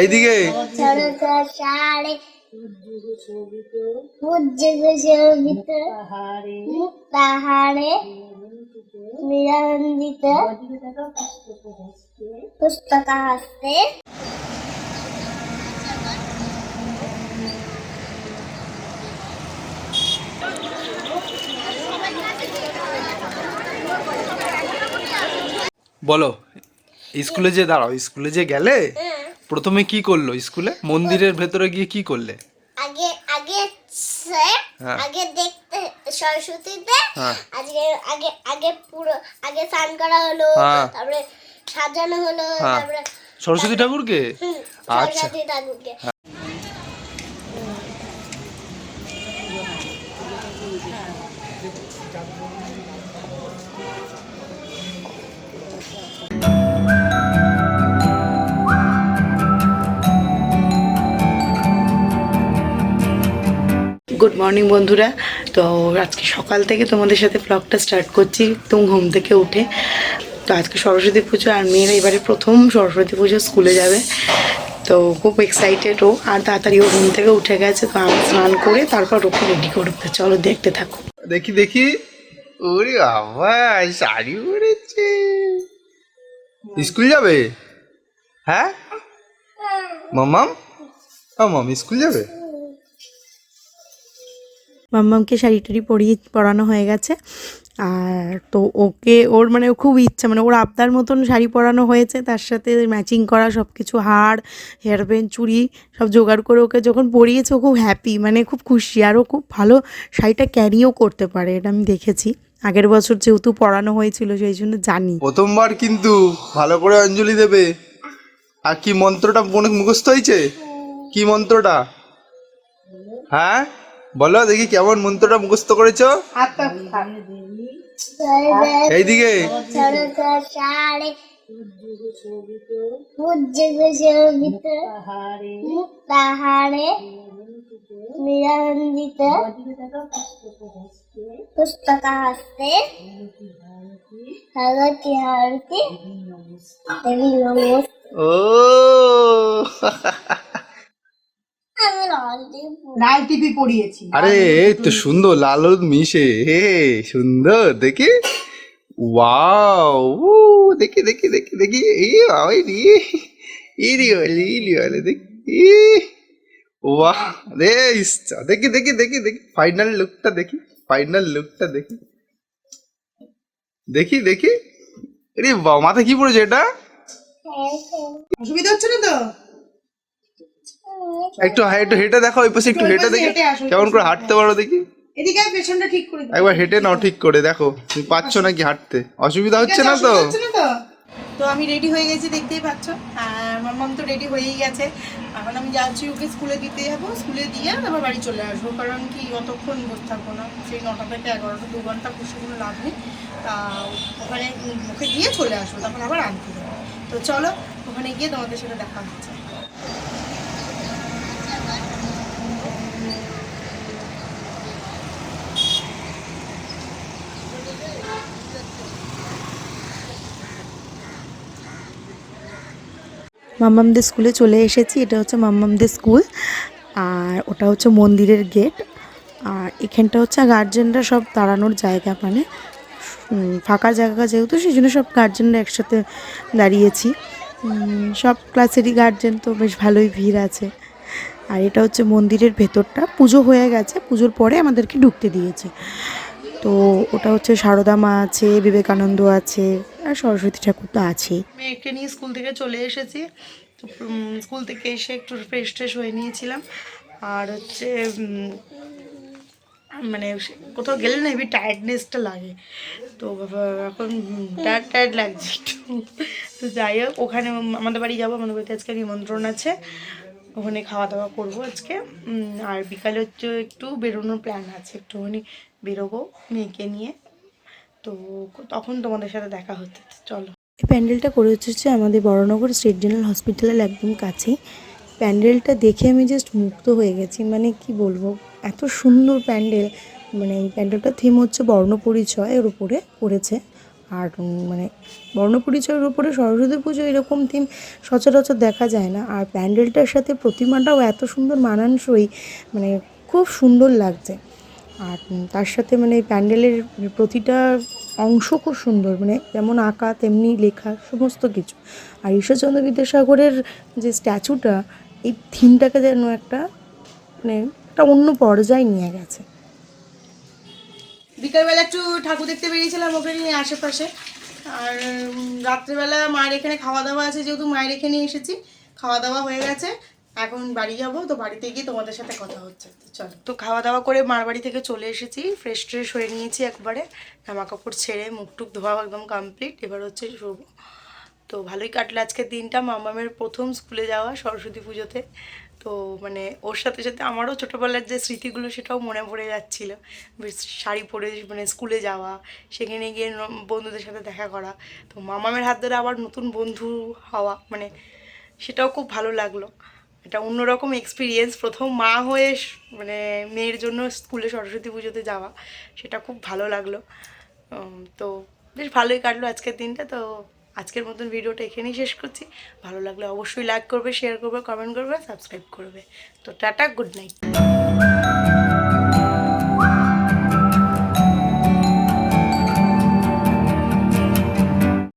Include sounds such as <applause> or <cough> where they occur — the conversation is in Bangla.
এইদিকে। সাড়ে পাহাড়ে নিরঞ্জিত পুস্তক হস্তে বলো স্কুলে যে দাঁড়াও স্কুলে যে গেলে? প্রথমে কি করল স্কুলে মন্দিরের ভেতরে গিয়ে কি করলে আগে আগে স্যার। আগে দেখতে সরস্বতীতে হ্যাঁ। আজকে আগে আগে পুরো আগে স্নান করা হলো হ্যাঁ। তারপরে সাজানো হলো হ্যাঁ। তারপরে সরস্বতী ঠাকুরকে আচ্ছা সরস্বতী ঠাকুরকে গুড মর্নিং বন্ধুরা। তো আজকে সকাল থেকে তোমাদের সাথে ব্লগটা স্টার্ট করছি একদম ঘুম থেকে উঠে। তো আজকে সরস্বতী পুজো আর মেয়েরা এবারে প্রথম সরস্বতী পুজো স্কুলে যাবে। তো খুব এক্সাইটেড ও, আর তাড়াতাড়ি ও ঘুম থেকে উঠে গেছে। তো আমি স্নান করে তারপর ওকে রেডি করবে। চলো দেখতে থাকো। দেখি দেখি। ওরে বাবা, শাড়ি পরেছে। স্কুল যাবে? হ্যাঁ? মামাম মামাম, স্কুল যাবে? মাম্মামকে শাড়ি টাড়ি পরিয়ে পরানো হয়ে গেছে। আর তো ওকে ওর মানে খুব ইচ্ছা মানে ওর আবদার মতন শাড়ি পরানো হয়েছে। তার সাথে ম্যাচিং করা সব কিছু হার হেয়ার ব্যান্ড চুড়ি, সব জোগাড় করে ওকে যখন পরিয়েছে, ও খুব হ্যাপি মানে খুব খুশি। আর ও খুব ভালো শাড়িটা ক্যারিও করতে পারে, এটা আমি দেখেছি। আগের বছর যেহেতু পরানো হয়েছিল, সেই জন্য জানি। প্রথমবার কিন্তু ভালো করে অঞ্জলি দেবে। আর কি মন্ত্রটা মনে মুখস্থ হয়েছে? কি মন্ত্রটা? হ্যাঁ? বলো দেখি কেমন মন্ত্রটা মুখস্থ করেছ? এইদিকে সাড়ে উজ্জ্বল শোভিত পাহাড়ে নিরঞ্জিত পুস্তক হস্তে ভগবতী হারতি দেবী নমস্তে ও। <laughs> লাল টিপি পরিয়েছি আরে তো সুন্দর লাল হলুদ মিশে। হে সুন্দর দেখি। ওয়াও উ, দেখি দেখি দেখি দেখি। এই ওই রে। ইরি হলে ইরি হলে দেখি। ওয়াহ রে ইচ্ছা। দেখি দেখি দেখি দেখি। ফাইনাল লুকটা দেখি ফাইনাল লুকটা দেখি। দেখি দেখি। আরে বাবা মাথা কি পড়েছে এটা? অসুবিধা হচ্ছে না তো? একটু একটু হেঁটে দেখো ওই পাশে একটু হেঁটে দেখি। কেমন করে হাঁটতে পারো দেখি। এদিকে পেছনটা ঠিক করে একবার হেঁটে নাও ঠিক করে দেখো। তুমি পাচ্ছ নাকি হাঁটতে? অসুবিধা হচ্ছে না তো? তো? আমি রেডি হয়ে গেছি দেখতেই পাচ্ছ। আর মাম্মাম তো রেডি হয়েই গেছে। এখন আমি যাচ্ছি ওকে স্কুলে দিতে যাব। স্কুলে দিয়ে তারপর বাড়ি চলে আসব। কারণ কি অতক্ষণ বসে থাকব না। সেই নটা থেকে এগারোটা দু ঘণ্টা বসে কোনো লাভ নেই। তা ওখানে ওকে দিয়ে চলে আসব তখন আবার আনতে যাব। তো চলো ওখানে গিয়ে তোমাদের সাথে দেখা হচ্ছে। মাম্মামদের স্কুলে চলে এসেছি। এটা হচ্ছে মাম্মামদের স্কুল। আর ওটা হচ্ছে মন্দিরের গেট। আর এখানটা হচ্ছে গার্জেনরা সব দাঁড়ানোর জায়গা মানে ফাঁকা জায়গা যেহেতু সেই জন্য সব গার্জেনরা একসাথে দাঁড়িয়েছি। সব ক্লাসেরই গার্জেন তো বেশ ভালোই ভিড় আছে। আর এটা হচ্ছে মন্দিরের ভেতরটা। পুজো হয়ে গেছে। পুজোর পরে আমাদেরকে ঢুকতে দিয়েছে। তো ওটা হচ্ছে সারদা মা আছে, বিবেকানন্দ আছে, আর সরস্বতী ঠাকুর তো আছেই। মেয়েকে নিয়ে স্কুল থেকে চলে এসেছি। তো স্কুল থেকে এসে একটু ফ্রেশ ট্রেশ হয়ে নিয়েছিলাম। আর হচ্ছে মানে কোথাও গেলে না হেবি টায়ার্ডনেসটা লাগে। তো এখন টায়ার্ড টায়ার্ড লাগছে একটু। তো যাই হোক, ওখানে আমাদের বাড়ি যাব, আমাদের বাড়িতে আজকে নিমন্ত্রণ আছে। ওখানে খাওয়া দাওয়া করব আজকে। আর বিকালে হচ্ছে একটু বেরোনোর প্ল্যান আছে একটুখানি। বেরোবো মেয়েকে নিয়ে। তো তখন তোমাদের সাথে দেখা হচ্ছে। চলো। এই প্যান্ডেলটা করে হচ্ছে আমাদের বড়নগর স্টেট জেনারেল হসপিটালের একদম কাছেই। প্যান্ডেলটা দেখে আমি জাস্ট মুগ্ধ হয়ে গেছি। মানে কি বলব, এত সুন্দর প্যান্ডেল। মানে এই প্যান্ডেলটার থিম হচ্ছে বর্ণ পরিচয় এর উপরে করেছে আর মানে বর্ণপরিচয়ের উপরে সরস্বতী পুজো এরকম থিম সচরাচর দেখা যায় না। আর প্যান্ডেলটার সাথে প্রতিমাটাও এত সুন্দর মানানসই মানে খুব সুন্দর লাগছে। আর তার সাথে মানে প্যান্ডেলের প্রতিটা অংশ খুব সুন্দর মানে যেমন আঁকা, তেমনি লেখা, সমস্ত কিছু। আর ঈশ্বরচন্দ্র বিদ্যাসাগরের যে স্ট্যাচুটা, এই থিমটাকে যেন একটা মানে একটা অন্য পর্যায়ে নিয়ে গেছে। বিকালবেলা একটু ঠাকুর দেখতে বেরিয়েছিলাম ওকে নিয়ে আশেপাশে। আর রাত্রেবেলা মায়ের এখানে খাওয়া দাওয়া আছে, যেহেতু মায়ের এখানে এসেছি, খাওয়া দাওয়া হয়ে গেছে। এখন বাড়ি যাব, তো বাড়িতে গিয়ে তোমাদের সাথে কথা হচ্ছে। চলো। তো খাওয়া দাওয়া করে মার বাড়ি থেকে চলে এসেছি ফ্রেশ ট্রেশ হয়ে নিয়েছি একবারে। জামা কাপড় ছেড়ে মুখ টুক ধোয়া একদম কমপ্লিট এবার হচ্ছে শোবো তো ভালোই কাটলো আজকের দিনটা। মামামের প্রথম স্কুলে যাওয়া সরস্বতী পুজোতে। তো মানে ওর সাথে সাথে আমারও ছোটোবেলার যে স্মৃতিগুলো সেটাও মনে পড়ে যাচ্ছিল। শাড়ি পরে মানে স্কুলে যাওয়া, সেখানে গিয়ে বন্ধুদের সাথে দেখা করা। তো মামামের হাত ধরে আবার নতুন বন্ধু হওয়া মানে সেটাও খুব ভালো লাগল। এটা অন্যরকম এক্সপিরিয়েন্স প্রথম মা হয়ে মানে মেয়ের জন্য স্কুলে সরস্বতী পুজোতে যাওয়া, সেটা খুব ভালো লাগল। তো বেশ ভালোই কাটলো আজকের দিনটা। তো আজকের মতন ভিডিওটা এখানেই শেষ করছি। ভালো লাগলে অবশ্যই লাইক করবে শেয়ার করবে কমেন্ট করবে সাবস্ক্রাইব করবে। তো টাটা গুড নাইট